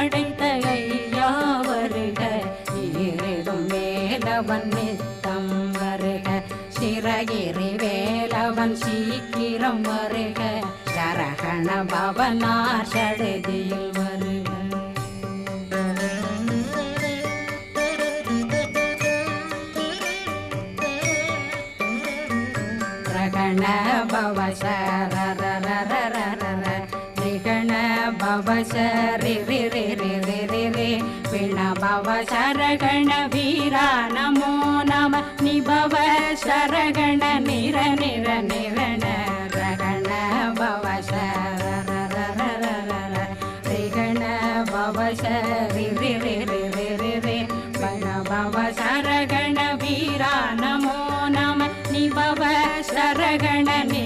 படைத்த ஐயா வருக ஈரிடும் வேலவன் நித்தம் வருக. சிறகிரி வேலவன் சீக்கிரம் வருக. சரகண பவனார் சடுதியில் வருக. ரகண பவ சரரரரரரர ಬವಶ ರೇ ರೇ ರೇ ರೇ ರೇ ರೇ ರೇ ವೀಣ ಬವ ಶರಗಣ ವೀರ ನಮೋ ನಮ ನಿಭವ ಶರಗಣ ನಿರ ನಿರ ನಿರಣ ರಗಣ ಬವ ಶರ ರಿಗಣ ಬವ ಶರಿ ರೇ ರೇ ರೇ ರೇ ರೇ ರೇ ಬಣ ಬವ ಶರಗಣ ವೀರ ನಮೋ ನಮ ನಿಭವ ಶರಗಣ ನಿ